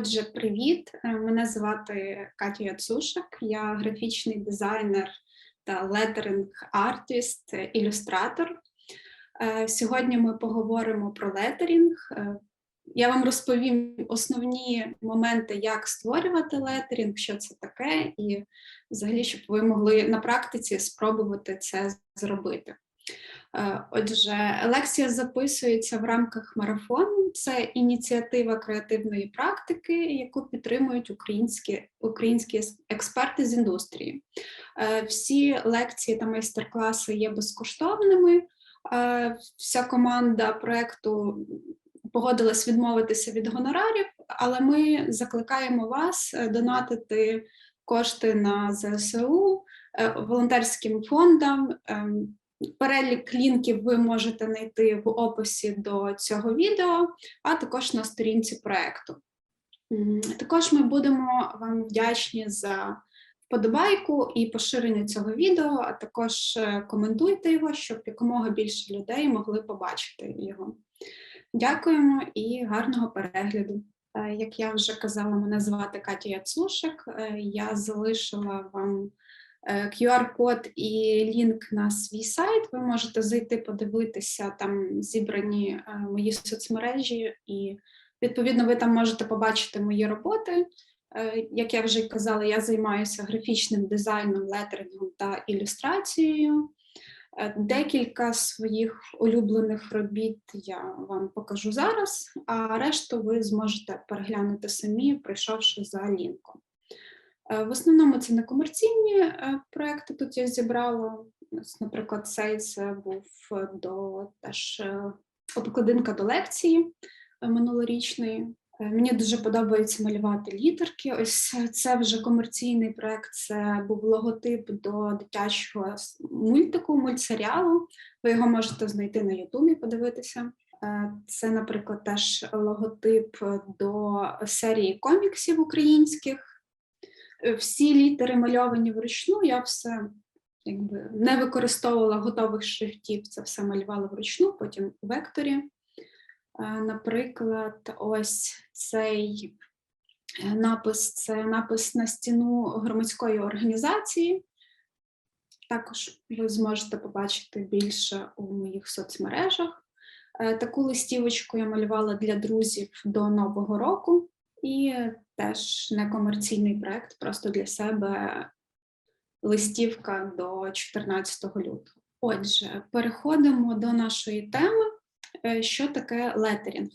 Отже, привіт! Е, Мене звати Катя Яцушик, я графічний дизайнер та летеринг артист, ілюстратор. Е, Сьогодні ми поговоримо про летерінг. Я вам розповім основні моменти, як створювати летерінг, що це таке, і взагалі, щоб ви могли на практиці спробувати це зробити. Е, Отже, лекція записується в рамках марафону. Це ініціатива креативної практики, яку підтримують українські українські експерти з індустрії. Е, Всі лекції та майстер-класи є безкоштовними. Е, Вся команда проекту погодилась відмовитися від гонорарів, але ми закликаємо вас е, донатити кошти на ЗСУ, е, волонтерським фондам. ем, Перелік лінків ви можете знайти в описі до цього відео, а також на сторінці проекту. Також ми будемо вам вдячні за вподобайку і поширення цього відео, а також е, коментуйте його, щоб якомога більше людей могли побачити його. Дякуємо і гарного перегляду. Е, Як я вже казала, мене звати Катя Яцушик. Е, Я залишила вам е, QR-код і лінк на свій сайт. Ви можете зайти подивитися, там зібрані мої соцмережі, і відповідно ви там можете побачити мої роботи. Як я вже казала, я займаюся графічним дизайном, летерингом та ілюстрацією. Е, Декілька своїх улюблених робіт я вам покажу зараз, а решту ви зможете переглянути самі, прийшовши за лінком. Е, В основному це не комерційні е, проекти. Тут я зібрала. Наприклад, цей це був до теж обкладинка до лекції минулорічної. Мені дуже подобається малювати літерки. Ось це вже комерційний проект. Це був логотип до дитячого мультику, мультсеріалу. Ви його можете знайти на Ютубі, подивитися. Е, Це, наприклад, теж логотип до серії коміксів українських. Е, Всі літери мальовані вручну. Я все якби не використовувала готових шрифтів, це все малювала вручну, потім у векторі. Е, Наприклад, ось цей е, напис це напис на стіну громадської організації. Також ви зможете побачити більше у моїх соцмережах. Е, Таку листівочку я малювала для друзів до Нового року, і теж некомерційний проект, просто для себе листівка до 14 лютого. Отже, переходимо до нашої теми. Е, Що таке летерінг?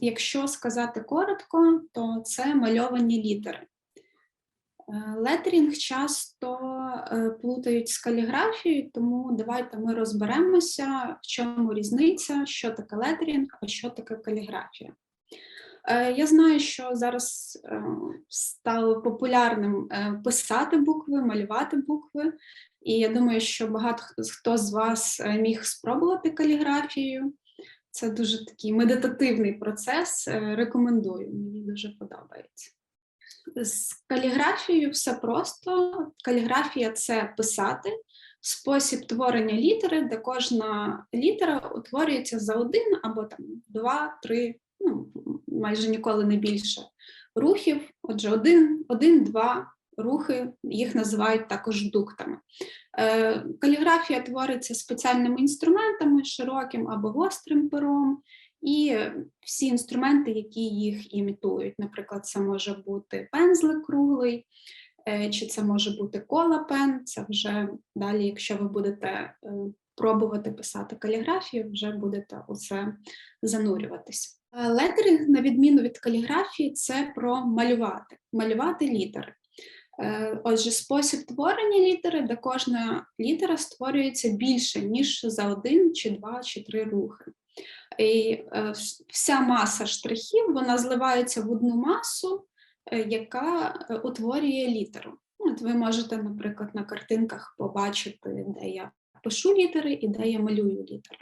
Якщо сказати коротко, то це мальовані літери. Е, Летерінг часто е, плутають з каліграфією, тому давайте ми розберемося, в чому різниця, що таке летерінг, а що таке каліграфія. Я знаю, що зараз стало популярним писати букви, малювати букви, і я думаю, що багато хто з вас міг спробувати каліграфію. Це дуже такий медитативний процес. е, Рекомендую, мені дуже подобається. З каліграфією все просто. Каліграфія це писати, спосіб творення літери, де кожна літера утворюється за один або там два, три, ну майже ніколи не більше рухів. Отже, один, один, два рухи, їх називають також дуктами. Е, Каліграфія твориться спеціальними інструментами, широким або гострим пером, і всі інструменти, які їх імітують. Наприклад, це може бути пензлик круглий, е, чи це може бути кола-пен. Це вже далі, якщо ви будете е, пробувати писати каліграфію, вже будете у це занурюватись. Летеринг, на відміну від каліграфії, це про малювати, малювати літери. Е, Отже, спосіб творення літери, де кожна літера створюється більше, ніж за один, чи два, чи три рухи. І е, вся маса штрихів вона зливається в одну масу, е, яка утворює літеру. От ви можете, наприклад, на картинках побачити, де я пишу літери і де я малюю літери.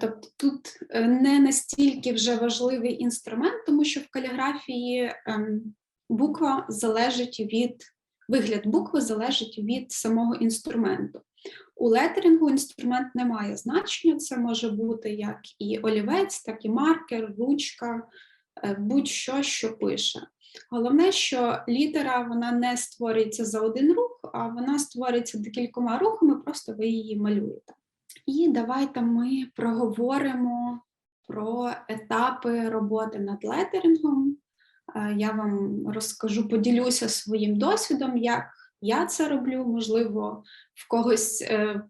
Тобто тут не настільки вже важливий інструмент, тому що в каліграфії ем, буква залежить від вигляд букви залежить від самого інструменту. У летерингу інструмент не має значення, це може бути як і олівець, так і маркер, ручка, е, будь-що, що пише. Головне, що літера вона не створюється за один рух, а вона створюється декількома рухами, просто ви її малюєте. І давайте ми проговоримо про етапи роботи над летерингом. Я вам розкажу, поділюся своїм досвідом, як я це роблю, можливо, в когось е,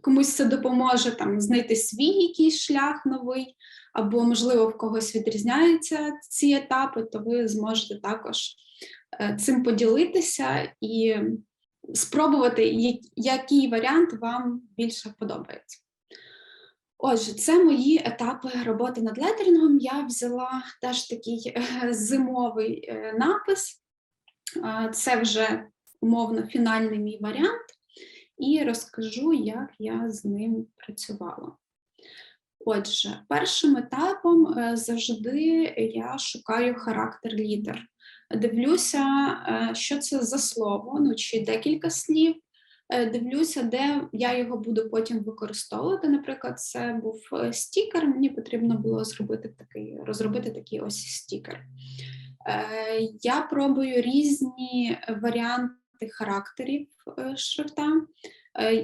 комусь це допоможе там знайти свій якийсь шлях новий, або, можливо, в когось відрізняються ці етапи, то ви зможете також е, цим поділитися і спробувати, який варіант вам більше подобається. Отже, це мої етапи роботи над летерингом. Я взяла теж такий е, зимовий е, напис, це вже умовно фінальний мій варіант, і розкажу, як я з ним працювала. Отже, першим етапом е, завжди я шукаю характер літер. Дивлюся, що це за слово, ну чи декілька слів, дивлюся, де я його буду потім використовувати. Наприклад, це був е, стікер. Мені потрібно було зробити такий, розробити такий ось стікер. Е, я пробую різні варіанти характерів шрифта,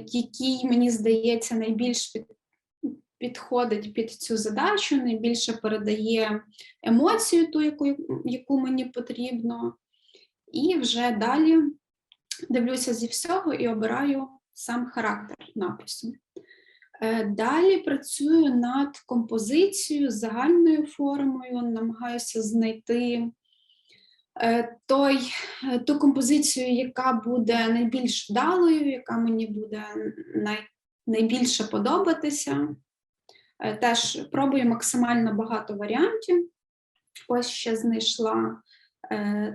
який, мені здається, найбільш під, підходить під цю задачу, найбільше передає емоцію, ту, яку, яку мені потрібно. І вже далі дивлюся зі всього і обираю сам характер напису. Е, далі працюю над композицією, загальною формою, намагаюся знайти е, той, е, ту композицію, яка буде найбільш вдалою, яка мені буде най, найбільше подобатися. Теж пробую максимально багато варіантів. Ось ще знайшла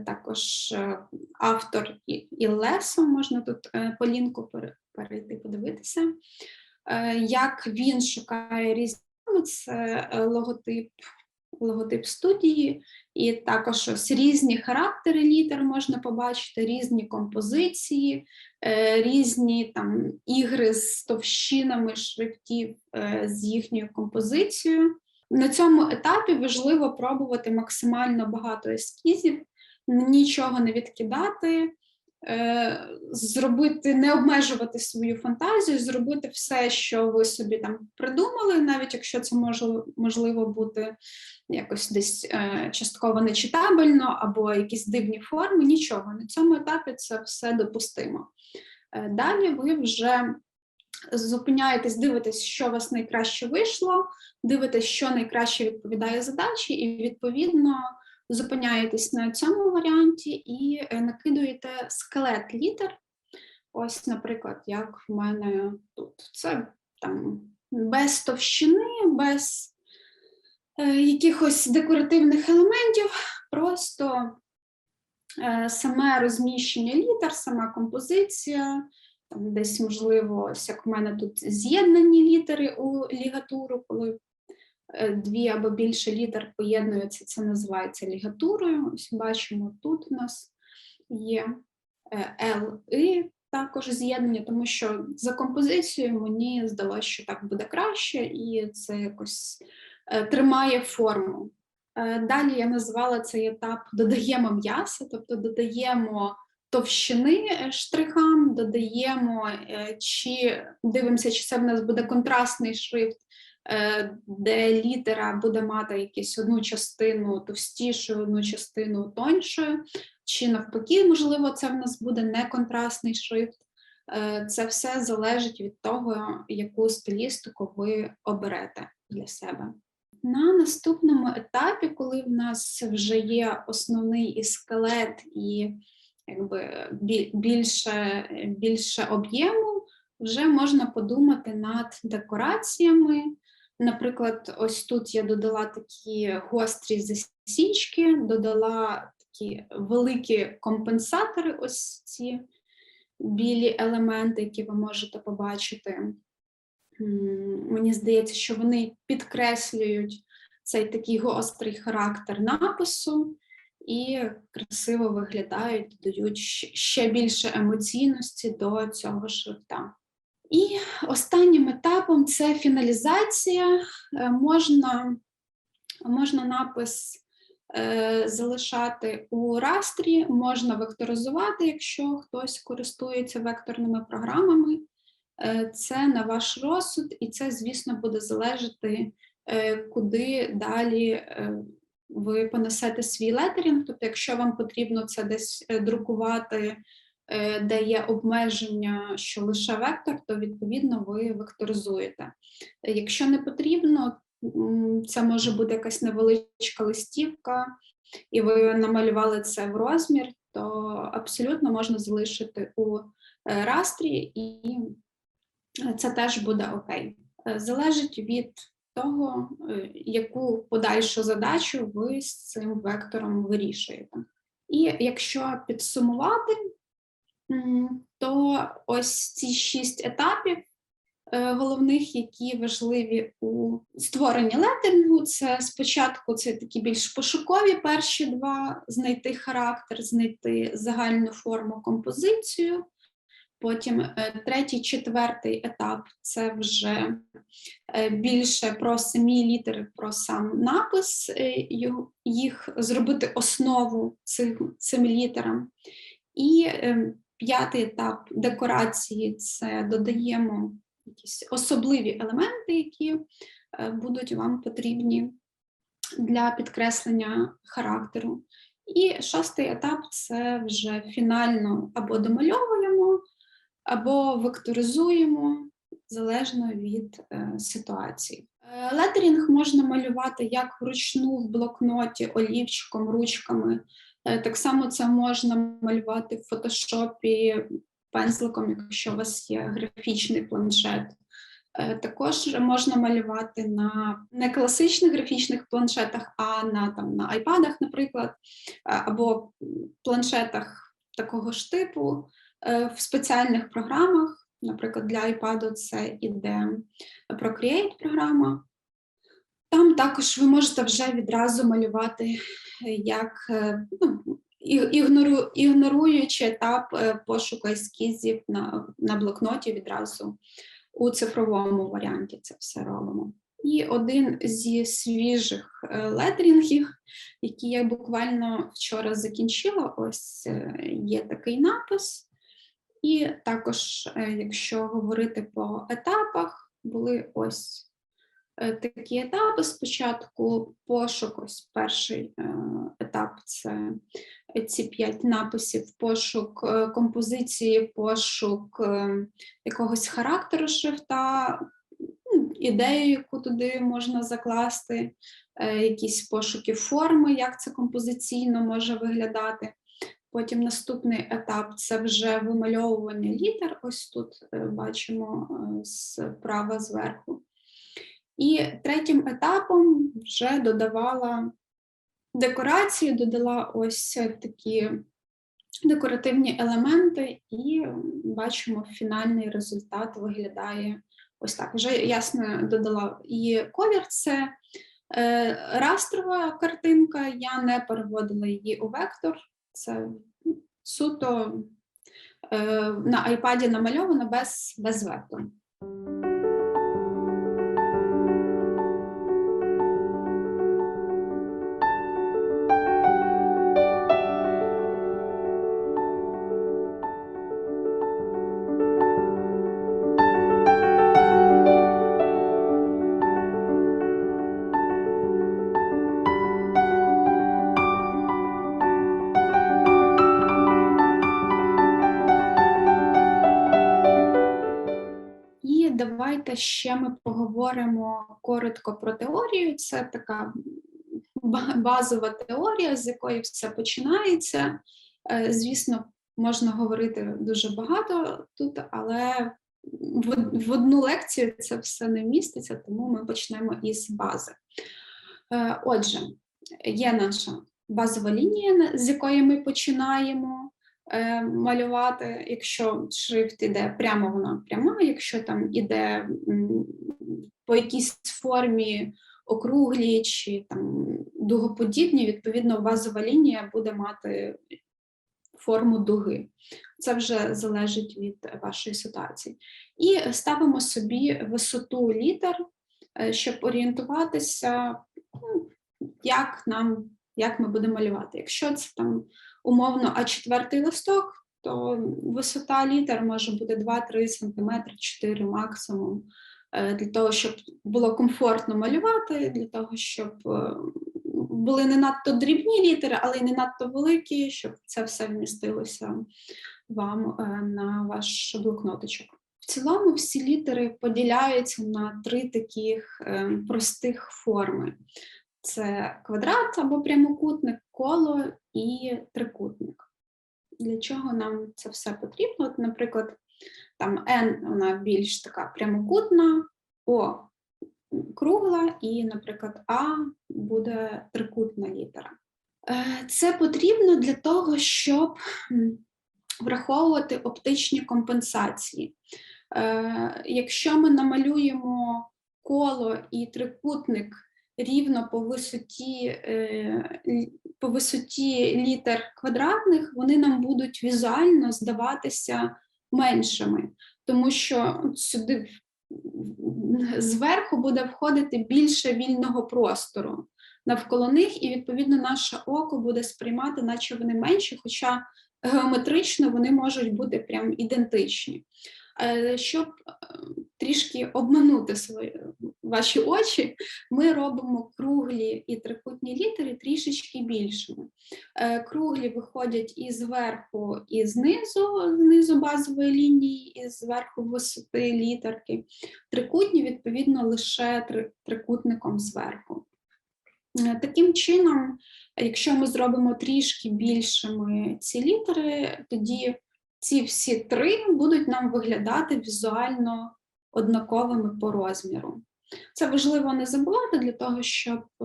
також е, автор і Лесо, можна тут е, по лінку перейти подивитися, як він шукає різні логотип, логотип студії, і також ось різні характери літер можна побачити, різні композиції, різні там ігри з товщинами шрифтів з їхньою композицією. На цьому етапі важливо пробувати максимально багато ескізів, нічого не відкидати, е, зробити, не обмежувати свою фантазію, зробити все, що ви собі там придумали, навіть якщо це може можливо бути якось десь е, частково нечитабельно або якісь дивні форми, нічого. На цьому етапі це все допустимо. Е, далі ви вже зупиняєтесь, дивитесь, що у вас найкраще вийшло, дивитесь, що найкраще відповідає задачі, і відповідно зупиняєтесь на цьому варіанті і е, накидуєте скелет літер. Ось, наприклад, як в мене тут. Це там без товщини, без е, якихось декоративних елементів, просто е, саме розміщення літер, сама композиція, там десь, можливо, як в мене тут з'єднані літери у лігатуру, коли е, дві або більше літер поєднуються, це називається лігатурою. Ось бачимо, тут у нас є е, L, I, також з'єднання, тому що за композицією мені здалося, що так буде краще, і це якось е, тримає форму. Далі я назвала цей етап додаємо м'яса, тобто додаємо товщини е, штрихам, додаємо, е, чи дивимося, чи це в нас буде контрастний шрифт, е, де літера буде мати якусь одну частину товстішою, одну частину тоншою, чи навпаки, можливо, це в нас буде не контрастний шрифт. Це все залежить від того, яку стилістику ви оберете для себе. На наступному етапі, коли в нас вже є основний і скелет, і якби більше, більше об'єму, вже можна подумати над декораціями. Наприклад, ось тут я додала такі гострі засічки, додала такі великі компенсатори, ось ці білі елементи, які ви можете побачити. Мені здається, що вони підкреслюють цей такий гострий характер напису. І красиво виглядають, дають ще більше емоційності до цього шрифта. І останнім етапом це фіналізація. Е, Можна, можна напис е, залишати у растрі, можна векторизувати, якщо хтось користується векторними програмами. Е, Це на ваш розсуд, і це, звісно, буде залежати, е, куди далі е, ви понесете свій летерінг. Тобто, якщо вам потрібно це десь е, друкувати, е, де є обмеження, що лише вектор, то відповідно ви векторизуєте. Якщо не потрібно, це може бути якась невеличка листівка, і ви намалювали це в розмір, то абсолютно можна залишити у е, растрі, і це теж буде окей. Залежить від того, е, яку подальшу задачу ви з цим вектором вирішуєте. І якщо підсумувати, то ось ці шість етапів е, головних, які важливі у створенні летерингу, це спочатку це такі більш пошукові перші два: знайти характер, знайти загальну форму композицію. Потім е, третій, четвертий етап це вже е, більше про самі літери, про сам напис, е, їх зробити основу цим, цим літерам. І п'ятий етап декорації це додаємо якісь особливі елементи, які будуть вам потрібні для підкреслення характеру. І шостий етап це вже фінально або домальовуємо, або векторизуємо залежно від е, ситуації. Е, Летерінг можна малювати як вручну в блокноті, олівчиком, ручками. Е, Так само це можна малювати в фотошопі пензликом, якщо у вас є графічний планшет. Також можна малювати на не класичних графічних планшетах, а на там на айпадах, наприклад, або планшетах такого ж типу в спеціальних програмах. Наприклад, для iPad це іде Procreate програма. Там також ви можете вже відразу малювати, е, як е, ну, ігнору, ігноруючи етап е, пошуку ескізів на, на блокноті відразу у цифровому варіанті це все робимо. І один зі свіжих е, летерінгів, який я буквально вчора закінчила, ось е, є такий напис. І також, е, якщо говорити по етапах, були ось е, такі етапи. Спочатку пошук, ось перший е, етап це ці п'ять написів, пошук композиції, пошук якогось характеру шрифта, ну, ідею, яку туди можна закласти, якісь пошуки форми, як це композиційно може виглядати. Потім наступний етап це вже вимальовування літер. Ось тут е, бачимо е, справа зверху. І третім етапом вже додавала декорації, додала ось такі декоративні елементи, і бачимо, фінальний результат виглядає ось так. Вже ясно додала і колір це е, растрова картинка, я не переводила її у вектор. Це суто е, на айпаді намальовано без, без вектору. Давайте ще ми поговоримо коротко про теорію. Це така базова теорія, з якої все починається. Е, Звісно, можна говорити дуже багато тут, але в одну лекцію це все не вміститься, тому ми почнемо із бази. Е, Отже, є наша базова лінія, з якої ми починаємо е, малювати. Якщо шрифт іде прямо, вона пряма, якщо там іде по якійсь формі округлі чи там дугоподібні, відповідно, базова лінія буде мати форму дуги. Це вже залежить від вашої ситуації. І ставимо собі висоту літер, е, щоб орієнтуватися, ну, як нам, як ми будемо малювати. Якщо це там умовно а четвертий листок, то висота літер може бути 2-3 см, 4 максимум, е, для того, щоб було комфортно малювати, для того, щоб е, були не надто дрібні літери, але й не надто великі, щоб це все вмістилося вам е, на ваш блокнотичок. В цілому всі літери поділяються на три таких простих форми: це квадрат або прямокутник, коло і трикутник. Для чого нам це все потрібно? От, Наприклад, там N вона більш така прямокутна, О кругла, і, наприклад, А буде трикутна літера. Е, це потрібно для того, щоб враховувати оптичні компенсації. Е, якщо ми намалюємо коло і трикутник рівно по висоті е, по висоті літер квадратних, вони нам будуть візуально здаватися меншими, тому що сюди зверху буде входити більше вільного простору навколо них, і, відповідно, наше око буде сприймати, наче вони менші, хоча геометрично вони можуть бути прям ідентичні. Е, щоб е, трішки обманути свої ваші очі, ми робимо круглі і трикутні літери трішечки більшими. Е, круглі виходять і зверху, і знизу, знизу базової лінії, і зверху висоти літерки. Трикутні, відповідно, лише трикутником зверху. Таким чином, якщо ми зробимо трішки більшими ці літери, тоді ці всі три будуть нам виглядати візуально однаковими по розміру. Це важливо не забувати для того, щоб е,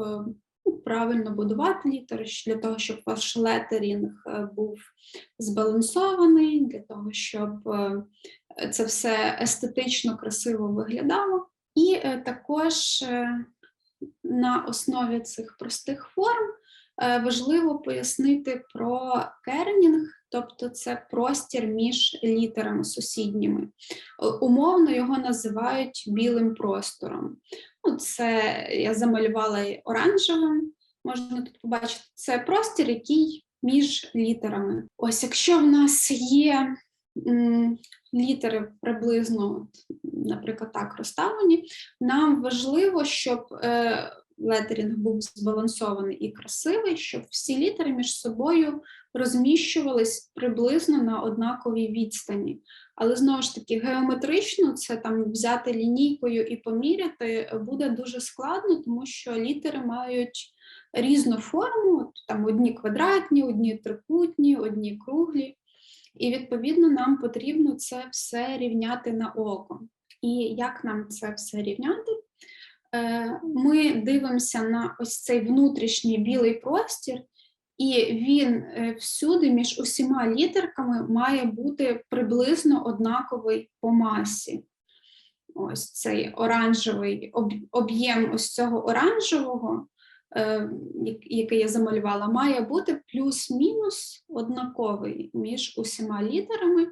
ну, правильно будувати літери, для того, щоб ваш летерінг е, був збалансований, для того, щоб е, це все естетично красиво виглядало. І також на основі цих простих форм важливо пояснити про кернінг тобто це простір між літерами сусідніми. Умовно його називають білим простором. Ну, Це я замалювала оранжевим, можна тут побачити, це простір, який між літерами. Ось якщо в нас є літери приблизно, наприклад, так розставлені, нам важливо, щоб е, летерінг був збалансований і красивий, щоб всі літери між собою розміщувались приблизно на однаковій відстані. Але знову ж таки, геометрично це там взяти лінійкою і поміряти буде дуже складно, тому що літери мають різну форму, там одні квадратні, одні трикутні, одні круглі. І, відповідно, нам потрібно це все рівняти на око. І як нам це все рівняти? Е, ми дивимося на ось цей внутрішній білий простір, і він е, всюди між усіма літерками має бути приблизно однаковий по масі. Ось цей оранжевий об'єм ось цього оранжевого, е, який я замалювала, має бути плюс-мінус однаковий між усіма літерами.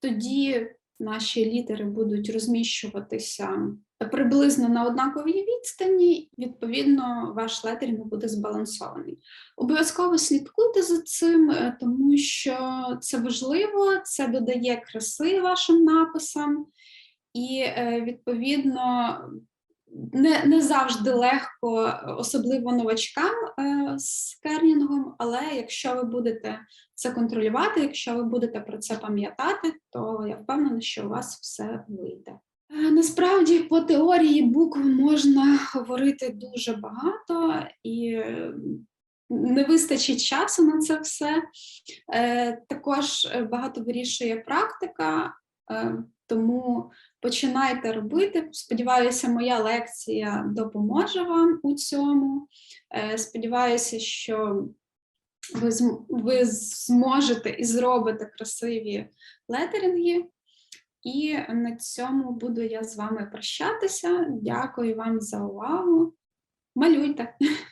Тоді наші літери будуть розміщуватися приблизно на однаковій відстані, відповідно, ваш летерінг буде збалансований. Обов'язково слідкуйте за цим, е, тому що це важливо, це додає краси вашим написам, і, е, відповідно, не не завжди легко, особливо новачкам е, з кернінгом, але якщо ви будете це контролювати, якщо ви будете про це пам'ятати, то я впевнена, що у вас все вийде. Е, насправді по теорії букв можна говорити дуже багато і не вистачить часу на це все. Е, також багато вирішує практика, е, тому починайте робити. Сподіваюся, моя лекція допоможе вам у цьому. Сподіваюся, що ви ви зможете і зробите красиві летеринги. І на цьому буду я з вами прощатися. Дякую вам за увагу. малюйте.